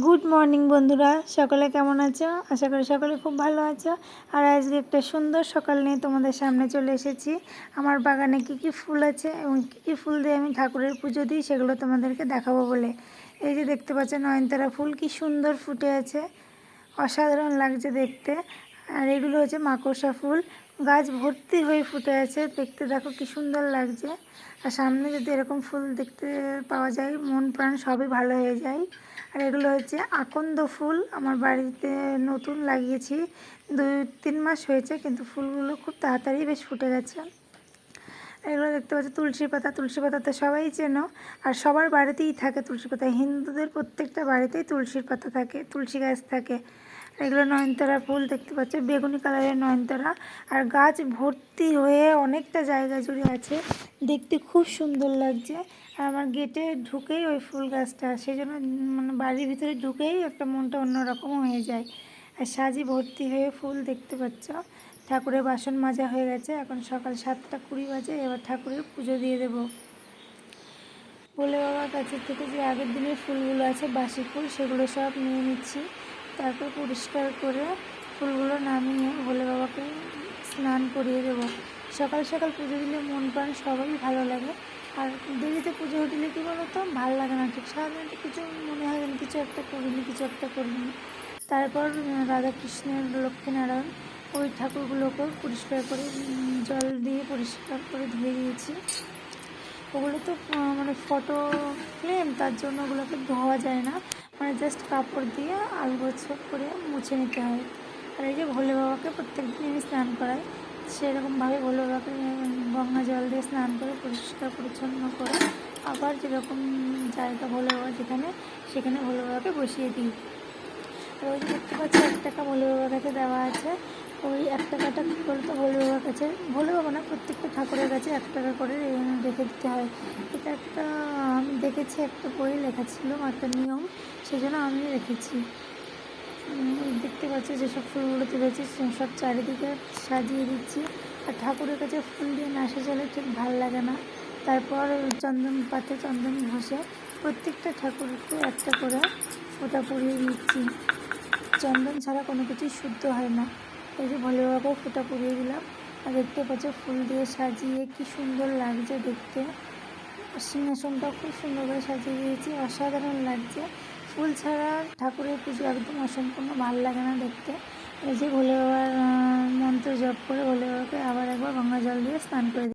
Good morning বন্ধুরা। সকলে কেমন আছো? আশা করি সকলে খুব ভালো আছো। আর আজকে একটা সুন্দর সকাল নিয়ে তোমাদের সামনে চলে এসেছি। আমার বাগানে কি কি ফুল আছে এবং কী কী ফুল দিয়ে আমি ঠাকুরের পুজো দিই সেগুলো তোমাদেরকে দেখাবো বলে। এই যে দেখতে পাচ্ছ নয়নতারা ফুল, কি সুন্দর ফুটে আছে। অসাধারণ লাগছে দেখতে। আর এগুলো হচ্ছে মাকড়সা ফুল। গাছ ভর্তি হয়ে ফুটে আছে। দেখতে দেখো কি সুন্দর লাগছে। আর সামনে যদি এরকম ফুল দেখতে পাওয়া যায়, মন প্রাণ সবই ভালো হয়ে যায়। আর এগুলো হচ্ছে আকন্দ ফুল। আমার বাড়িতে নতুন লাগিয়েছি। দুই, তিন মাস হয়েছে, কিন্তু ফুলগুলো খুব তাড়াতাড়ি বেশ ফুটে গেছে। এগুলো দেখতে পাচ্ছি, তুলসী পাতা। তুলসী পাতা তো সবাই চেনো। আর সবার বাড়িতেই থাকে তুলসী পাতা। হিন্দুদের প্রত্যেকটা বাড়িতেই তুলসীর পাতা থাকে, তুলসী গাছ থাকে। এগুলো নয়নতারা ফুল দেখতে পাচ্ছ, বেগুনি কালারের নয়নতারা। আর গাছ ভর্তি হয়ে অনেকটা জায়গা জুড়ে আছে, দেখতে খুব সুন্দর লাগছে। আর আমার গেটে ঢুকেই ওই ফুল গাছটা সেই জন্য মানে বাড়ির ভিতরে ঢুকেই একটা মনটা অন্যরকম হয়ে যায়। আর সাজি ভর্তি হয়ে ফুল দেখতে পাচ্ছ, ঠাকুরের বাসন মাজা হয়ে গেছে, এখন সকাল সাতটা কুড়ি বাজে, এবার ঠাকুরের পুজো দিয়ে দেব। বলে বাবার কাছে থেকে যে আগের দিনের ফুলগুলো আছে, বাসি ফুল, সেগুলো সব নিয়ে নিচ্ছি। তারপর পরিষ্কার করে ফুলগুলো নামিয়ে ভোলে বাবাকে স্নান করিয়ে দেব। সকাল সকাল পুজো দিলে মন প্রাণ সবারই ভালো লাগে। আর দেরিতে পুজো দিলে কী বলো তো ভালো লাগে না ঠিক। সারাদিন কিছু মনে হয় কিছু একটা করিনি, কিছু একটা করিনি। তারপর রাধাকৃষ্ণের লক্ষ্মীনারায়ণ ওই ঠাকুরগুলোকেও পরিষ্কার করে জল দিয়ে পরিষ্কার করে ধুয়ে দিয়েছি। ওগুলো তো মানে ফটো ফ্রেম তার জন্য ওগুলোকে ধোয়া যায় না। মানে জাস্ট কাপড় দিয়ে আলগোছ করে মুছে নিতে হয়। আর এই যে ভোলে বাবাকে প্রত্যেক দিন আমি স্নান করাই। সেরকমভাবে ভোলে বাবাকে গঙ্গা জল দিয়ে স্নান করে, পরিষ্কার পরিচ্ছন্ন করে, আবার যেরকম জায়গা ভোলে বাবা যেখানে, সেখানে ভোলে বাবাকে বসিয়ে দিই। আর ওই দেখতে পাচ্ছি, এক টাকা ভোলে বাবার কাছে দেওয়া আছে। ওই এক টাকাটা কী বলতো ভোলে বাবার কাছে? ভোলে বাবা না, প্রত্যেকটা ঠাকুরের কাছে এক টাকা করে রেখে দিতে হয়। এটা একটা, আমি দেখেছি একটা বই লেখা ছিল, একটা নিয়ম সেই জন্য আমি রেখেছি দেখতে পাচ্ছি যেসব ফুলগুলো তুলেছি, সব চারিদিকে সাজিয়ে দিচ্ছি। আর ঠাকুরের কাছে ফুল দিয়ে না সাজালে ঠিক ভালো লাগে না। তারপর চন্দন পাতে চন্দন ঘষে প্রত্যেকটা ঠাকুরকে একটা করে ফোঁটা পরিয়ে দিচ্ছি। চন্দন ছাড়া কোনো কিছুই শুদ্ধ হয় না। এই যে ভালোভাবে ফুটা পুড়িয়ে দিলাম। আর দেখতে পাচ্ছ ফুল দিয়ে সাজিয়ে কি সুন্দর লাগছে দেখতে। সিংহাসনটাও খুব সুন্দর করে সাজিয়ে দিয়েছি, অসাধারণ লাগছে। ফুল ছাড়া ঠাকুরের পুজো একদম অসম্পূর্ণ, ভালো লাগে না দেখতে। এই যে ভোলে বাবার মন্ত্র জপ করে ভোলে বাবাকে আবার একবার গঙ্গা জল দিয়ে স্নান করে